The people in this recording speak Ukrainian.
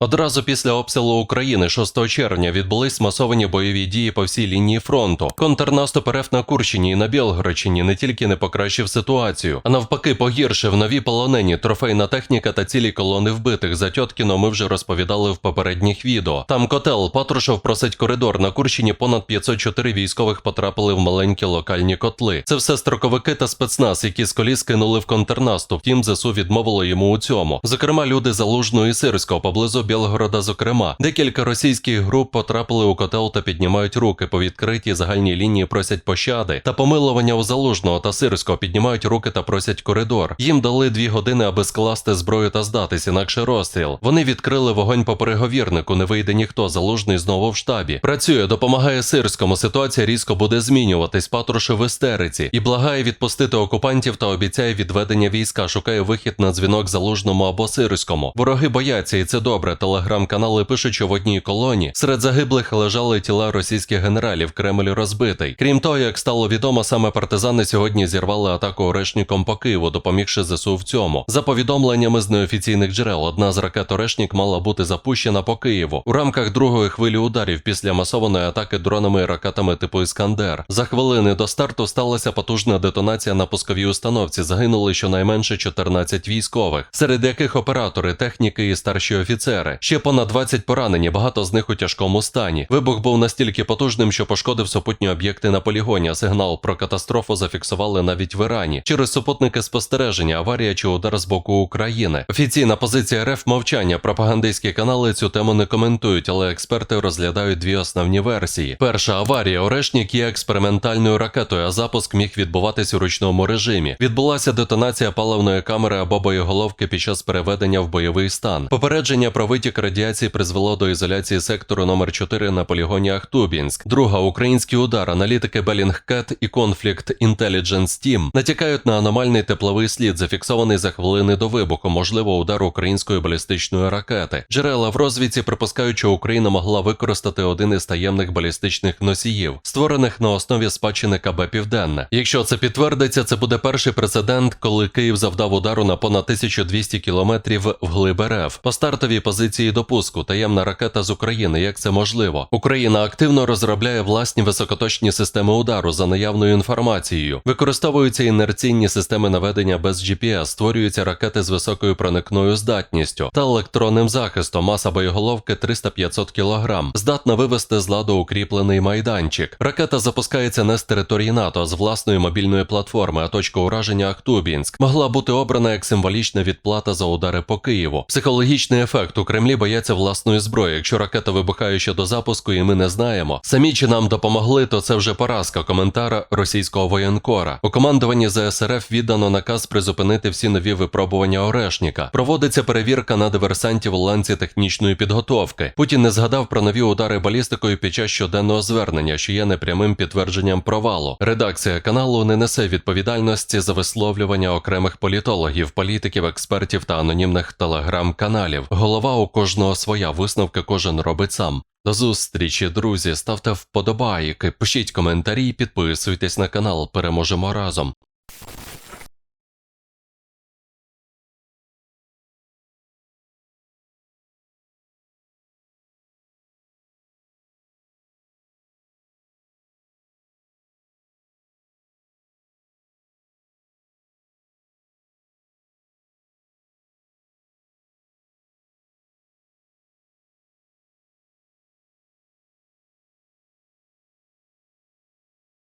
Одразу після обстрілу України 6 червня відбулись масовані бойові дії по всій лінії фронту. Контрнаступ РФ на Курщині і на Білгородщині не тільки не покращив ситуацію, а навпаки погіршив нові полонені, трофейна техніка та цілі колони вбитих. За Тьоткіно ми вже розповідали в попередніх відео. Там котел Патрушев просить коридор на Курщині. Понад 504 військових потрапили в маленькі локальні котли. Це все строковики та спецназ, які з коліс кинули в контрнаступ. Втім, ЗСУ відмовило йому у цьому. Зокрема, люди залужного і сирського поблизу Білгорода. Зокрема, декілька російських груп потрапили у котел та піднімають руки по відкритій загальній лінії. Просять пощади та помилування у залужного та сирського піднімають руки та просять коридор. Їм дали дві години, аби скласти зброю та здатись, інакше розстріл. Вони відкрили вогонь по переговірнику. Не вийде ніхто. Залужний знову в штабі. Працює, допомагає сирському. Ситуація різко буде змінюватись. Патрушев в істериці і благає відпустити окупантів та обіцяє відведення війська. Шукає вихід на дзвінок залужному або сирському. Вороги бояться, і це добре. Телеграм-канали пишуть, що в одній колоні серед загиблих лежали тіла російських генералів. Кремль розбитий. Крім того, як стало відомо, саме партизани сьогодні зірвали атаку орешником по Києву, допомігши ЗСУ в цьому. За повідомленнями з неофіційних джерел, одна з ракет Орешнік мала бути запущена по Києву у рамках другої хвилі ударів після масованої атаки дронами і ракетами типу Іскандер. За хвилини до старту сталася потужна детонація на пусковій установці. Загинули щонайменше 14 військових, серед яких оператори, техніки і старші офіцери. Ще понад 20 поранені, багато з них у тяжкому стані. Вибух був настільки потужним, що пошкодив супутні об'єкти на полігоні. Сигнал про катастрофу зафіксували навіть в Ірані. Через супутники спостереження, аварія чи удар з боку України. Офіційна позиція РФ мовчання. Пропагандистські канали цю тему не коментують, але експерти розглядають дві основні версії. Перша аварія Орешнік є експериментальною ракетою, а запуск міг відбуватись у ручному режимі. Відбулася детонація паливної камери або боєголовки під час переведення в бойовий стан. Попередження про витік радіації призвело до ізоляції сектору номер 4 на полігоні Ахтубінськ. Друга український удар. Аналітики Bellingcat і Conflict Intelligence Team натякають на аномальний тепловий слід, зафіксований за хвилини до вибуху, можливо, удар української балістичної ракети. Джерела в розвідці припускають, що Україна могла використати один із таємних балістичних носіїв, створених на основі спадщини КБ Південне. Якщо це підтвердиться, це буде перший прецедент, коли Київ завдав удару на понад 1200 кілометрів вглиб РФ. По стартовій позиції допуску таємна ракета з України. Як це можливо? Україна активно розробляє власні високоточні системи удару за наявною інформацією. Використовуються інерційні системи наведення без GPS, створюються ракети з високою проникною здатністю та електронним захистом. Маса боєголовки 300-500 кг. Здатна вивести з ладу укріплений майданчик. Ракета запускається не з території НАТО, а з власної мобільної платформи, а точка ураження Ахтубінськ могла бути обрана як символічна відплата за удари по Києву. Психологічний ефект у Кремлі бояться власної зброї. Якщо ракета вибухає ще до запуску, і ми не знаємо. Самі чи нам допомогли, то це вже поразка. Коментар російського воєнкора. У командуванні ЗСРФ віддано наказ призупинити всі нові випробування Орешніка. Проводиться перевірка на диверсантів у ланці технічної підготовки. Путін не згадав про нові удари балістикою під час щоденного звернення, що є непрямим підтвердженням провалу. Редакція каналу не несе відповідальності за висловлювання окремих політологів, політиків, експертів та анонімних телеграм-каналів. Голова у кожного своя висновки кожен робить сам. До зустрічі, друзі. Ставте вподобайки, пишіть коментарі, і підписуйтесь на канал. Переможемо разом.